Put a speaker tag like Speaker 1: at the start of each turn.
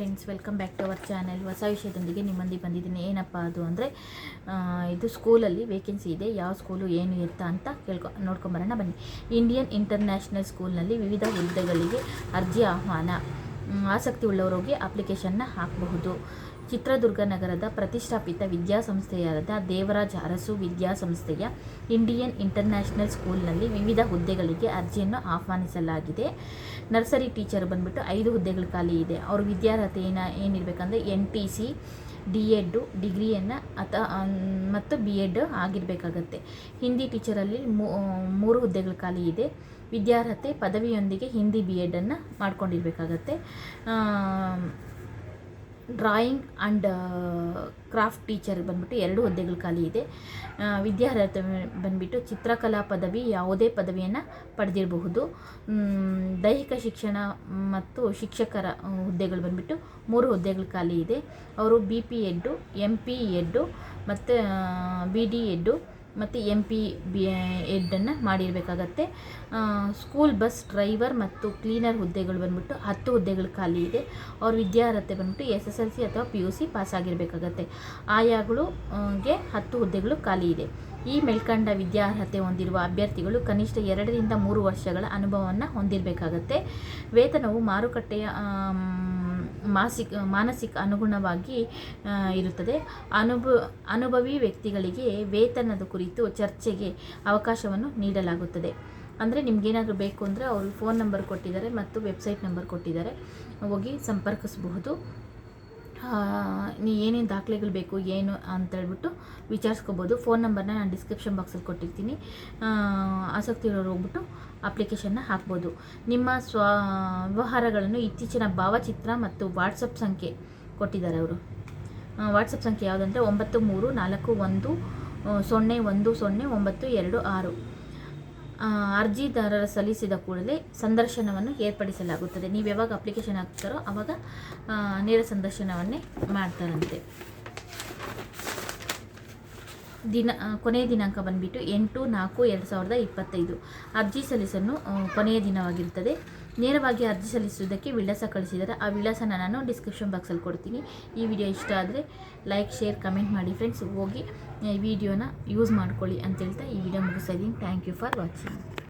Speaker 1: Friends welcome back to our channel ಹೊಸ ವಿಷಯದೊಂದಿಗೆ ನಿಮ್ಮೊಂದಿಗೆ ಬಂದಿದ್ದೀನಿ. ಏನಪ್ಪ ಅದು ಅಂದರೆ ಇದು ಸ್ಕೂಲಲ್ಲಿ ವೇಕೆನ್ಸಿ ಇದೆ. ಯಾವ ಸ್ಕೂಲು ಏನು ಇರ್ತಾ ಅಂತ ಕೇಳ್ಕೊ, ನೋಡ್ಕೊಂಬರೋಣ ಬನ್ನಿ. ಇಂಡಿಯನ್ ಇಂಟರ್ನ್ಯಾಷನಲ್ ಸ್ಕೂಲ್ನಲ್ಲಿ ವಿವಿಧ ಹುದ್ದೆಗಳಿಗೆ ಅರ್ಜಿ ಆಹ್ವಾನ. ಆಸಕ್ತಿ ಉಳ್ಳವರಿಗೆ ಅಪ್ಲಿಕೇಶನ್ನ ಹಾಕಬಹುದು. ಚಿತ್ರದುರ್ಗ ನಗರದ ಪ್ರತಿಷ್ಠಾಪಿತ ವಿದ್ಯಾಸಂಸ್ಥೆಯಾದ ದೇವರಾಜ ಅರಸು ವಿದ್ಯಾಸಂಸ್ಥೆಯ ಇಂಡಿಯನ್ ಇಂಟರ್ನ್ಯಾಷನಲ್ ಸ್ಕೂಲ್ನಲ್ಲಿ ವಿವಿಧ ಹುದ್ದೆಗಳಿಗೆ ಅರ್ಜಿಯನ್ನು ಆಹ್ವಾನಿಸಲಾಗಿದೆ. ನರ್ಸರಿ ಟೀಚರ್ ಬಂದ್ಬಿಟ್ಟು ಐದು ಹುದ್ದೆಗಳು ಖಾಲಿ ಇದೆ. ಅವರು ವಿದ್ಯಾರ್ಹತೆ ಏನ, ಏನಿರಬೇಕಂದ್ರೆ N T C, D Ed ಡಿಗ್ರಿಯನ್ನು ಅಥ ಮತ್ತು ಬಿ ಎಡ್ ಆಗಿರಬೇಕಾಗತ್ತೆ. ಹಿಂದಿ ಟೀಚರಲ್ಲಿ ಮೂರು ಹುದ್ದೆಗಳು ಖಾಲಿ ಇದೆ. ವಿದ್ಯಾರ್ಹತೆ ಪದವಿಯೊಂದಿಗೆ ಹಿಂದಿ ಬಿ ಎಡನ್ನು ಮಾಡ್ಕೊಂಡಿರ್ಬೇಕಾಗತ್ತೆ. ಡ್ರಾಯಿಂಗ್ ಆ್ಯಂಡ್ ಕ್ರಾಫ್ಟ್ ಟೀಚರ್ ಬಂದ್ಬಿಟ್ಟು ಎರಡು ಹುದ್ದೆಗಳು ಖಾಲಿ ಇದೆ. ವಿದ್ಯಾರ್ಹತೆ ಬಂದ್ಬಿಟ್ಟು ಚಿತ್ರಕಲಾ ಪದವಿ ಯಾವುದೇ ಪದವಿಯನ್ನು ಪಡೆದಿರಬಹುದು. ದೈಹಿಕ ಶಿಕ್ಷಣ ಮತ್ತು ಶಿಕ್ಷಕರ ಹುದ್ದೆಗಳು ಬಂದ್ಬಿಟ್ಟು ಮೂರು ಹುದ್ದೆಗಳು ಖಾಲಿ ಇದೆ. ಅವರು B P Ed M P Ed ಮತ್ತು ಬಿ ಡಿ ಎಡ್ಡು ಮತ್ತು ಎಂ ಪಿ ಬಿ ಎಡ್ಡನ್ನು ಮಾಡಿರಬೇಕಾಗತ್ತೆ. ಸ್ಕೂಲ್ ಬಸ್ ಡ್ರೈವರ್ ಮತ್ತು ಕ್ಲೀನರ್ ಹುದ್ದೆಗಳು ಬಂದ್ಬಿಟ್ಟು ಹತ್ತು ಹುದ್ದೆಗಳು ಖಾಲಿ ಇದೆ. ಅವ್ರ ವಿದ್ಯಾರ್ಹತೆ ಬಂದ್ಬಿಟ್ಟು ಎಸ್ ಎಸ್ ಎಲ್ ಸಿ ಅಥವಾ ಪಿ ಯು ಸಿ ಪಾಸ್ ಆಗಿರಬೇಕಾಗತ್ತೆ. ಆಯಾಗಳು ಗೆ ಹತ್ತು ಹುದ್ದೆಗಳು ಖಾಲಿ ಇದೆ. ಈ ಮೇಲ್ಕಂಡ ವಿದ್ಯಾರ್ಹತೆ ಹೊಂದಿರುವ ಅಭ್ಯರ್ಥಿಗಳು ಕನಿಷ್ಠ ಎರಡರಿಂದ ಮೂರು ವರ್ಷಗಳ ಅನುಭವವನ್ನು ಹೊಂದಿರಬೇಕಾಗತ್ತೆ. ವೇತನವು ಮಾರುಕಟ್ಟೆಯ ಮಾಸಿಕ, ಮಾನಸಿಕ ಅನುಗುಣವಾಗಿ ಇರುತ್ತದೆ. ಅನುಭ, ಅನುಭವಿ ವ್ಯಕ್ತಿಗಳಿಗೆ ವೇತನದ ಕುರಿತು ಚರ್ಚೆಗೆ ಅವಕಾಶವನ್ನು ನೀಡಲಾಗುತ್ತದೆ. ಅಂದರೆ ನಿಮ್ಗೇನಾದರೂ ಬೇಕು ಅಂದರೆ ಅವರು ಫೋನ್ ನಂಬರ್ ಕೊಟ್ಟಿದ್ದಾರೆ ಮತ್ತು ವೆಬ್ಸೈಟ್ ನಂಬರ್ ಕೊಟ್ಟಿದ್ದಾರೆ. ಹೋಗಿ ಸಂಪರ್ಕಿಸಬಹುದು. ನೀ ಏನೇನು ದಾಖಲೆಗಳು ಬೇಕು, ಏನು ಅಂತ ಹೇಳ್ಬಿಟ್ಟು ವಿಚಾರಿಸ್ಕೋಬೋದು. ಫೋನ್ ನಂಬರ್ನ ನಾನು ಡಿಸ್ಕ್ರಿಪ್ಷನ್ ಬಾಕ್ಸಲ್ಲಿ ಕೊಟ್ಟಿರ್ತೀನಿ. ಆಸಕ್ತಿ ಇರೋರು ಹೋಗ್ಬಿಟ್ಟು ಅಪ್ಲಿಕೇಶನ್ನ ಹಾಕ್ಬೋದು. ನಿಮ್ಮ ಸ್ವ, ವ್ಯವಹಾರಗಳನ್ನು ಇತ್ತೀಚಿನ ಭಾವಚಿತ್ರ ಮತ್ತು ವಾಟ್ಸಪ್ ಸಂಖ್ಯೆ ಕೊಟ್ಟಿದ್ದಾರೆ ಅವರು. ವಾಟ್ಸಪ್ ಸಂಖ್ಯೆ ಯಾವುದಂದರೆ ಒಂಬತ್ತು ಮೂರು ನಾಲ್ಕು ಒಂದು ಸೊನ್ನೆ ಒಂದು ಸೊನ್ನೆ ಒಂಬತ್ತು ಎರಡು ಆರು. ಅರ್ಜಿದಾರರ ಸಲ್ಲಿಸಿದ ಕೂಡಲೇ ಸಂದರ್ಶನವನ್ನು ಏರ್ಪಡಿಸಲಾಗುತ್ತದೆ. ನೀವು ಯಾವಾಗ ಅಪ್ಲಿಕೇಶನ್ ಹಾಕ್ತಾರೋ ಆವಾಗ ನೇರ ಸಂದರ್ಶನವನ್ನೇ ಮಾಡ್ತಾರಂತೆ. ದಿನ ಕೊನೆಯ ದಿನಾಂಕ ಬಂದುಬಿಟ್ಟು ಎಂಟು ನಾಲ್ಕು ಎರಡು ಸಾವಿರದ ಇಪ್ಪತ್ತೈದು. ಅರ್ಜಿ ಸಲ್ಲಿಸಲು ಕೊನೆಯ ದಿನವಾಗಿರುತ್ತದೆ. ನೇರವಾಗಿ ಅರ್ಜಿ ಸಲ್ಲಿಸುವುದಕ್ಕೆ ವಿಳಾಸ ಕಳಿಸಿದರೆ ಆ ವಿಳಾಸನ ನಾನು ಡಿಸ್ಕ್ರಿಪ್ಷನ್ ಬಾಕ್ಸಲ್ಲಿ ಕೊಡ್ತೀನಿ. ಈ ವಿಡಿಯೋ ಇಷ್ಟ ಆದರೆ ಲೈಕ್ ಶೇರ್ ಕಮೆಂಟ್ ಮಾಡಿ ಫ್ರೆಂಡ್ಸ್ ಹೋಗಿ ವಿಡಿಯೋನ ಯೂಸ್ ಮಾಡ್ಕೊಳ್ಳಿ ಅಂತ ಹೇಳ್ತಾ ಈ ವಿಡಿಯೋ ಮುಗಿಸ್ತಾ ಇದ್ದೀನಿ. Thank you for watching